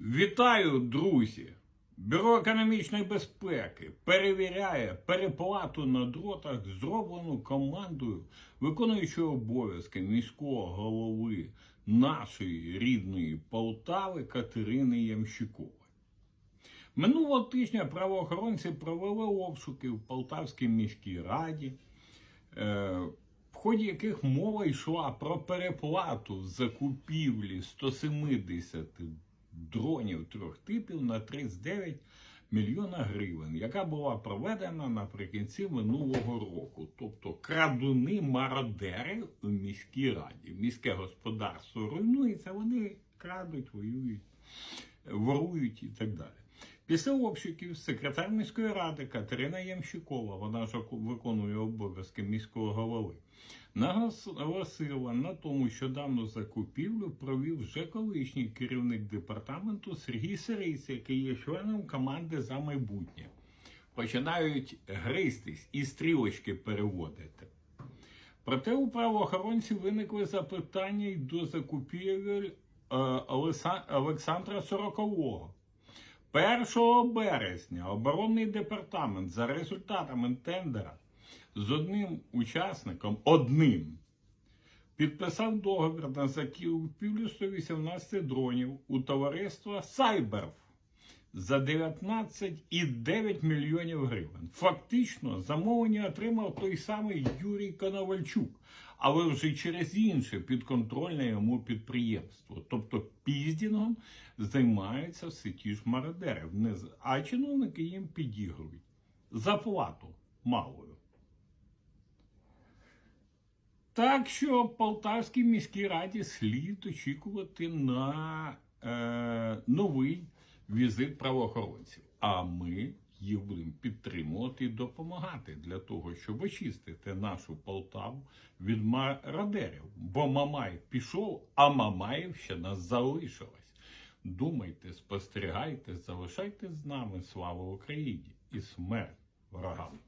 Вітаю, друзі! Бюро економічної безпеки перевіряє переплату на дротах, зроблену командою виконуючого обов'язки міського голови нашої рідної Полтави Катерини Ямщикової. Минулого тижня правоохоронці провели обшуки в Полтавській міській раді, е, в ході яких мова йшла про переплату закупівлі 170 дронів трьох типів на 39 мільйона гривень, яка була проведена наприкінці минулого року. Тобто крадуни мародери у міській раді. Міське господарство руйнується, вони крадуть, воюють, ворують і так далі. Після обшуків секретар міської ради Катерина Ямщикова, вона ж виконує обов'язки міського голови, наголосила на тому, що дану закупівлю провів вже колишній керівник департаменту Сергій Сириць, який є членом команди за майбутнє. Починають гристись і стрілочки переводити. Проте у правоохоронців виникли запитання й до закупівель е, Олександра Сорокового. 1 березня оборонний департамент за результатами тендера з одним учасником, одним, підписав договір на закупівлю 118 дронів у товариства Сайберф за 19,9 мільйонів гривень. Фактично, замовлення отримав той самий Юрій Коновальчук, але вже через інше підконтрольне йому підприємство. Тобто піздінгом займаються все ті ж мародери, а чиновники їм підігрують. Заплату малою. Так що Полтавській міській раді слід очікувати на е, новий візит правоохоронців. А ми їх будемо підтримувати і допомагати для того, щоб очистити нашу Полтаву від мародерів. Бо Мамай пішов, а Мамаїв ще нас залишилось. Думайте, спостерігайте, залишайте з нами слава Україні і смерть ворогам.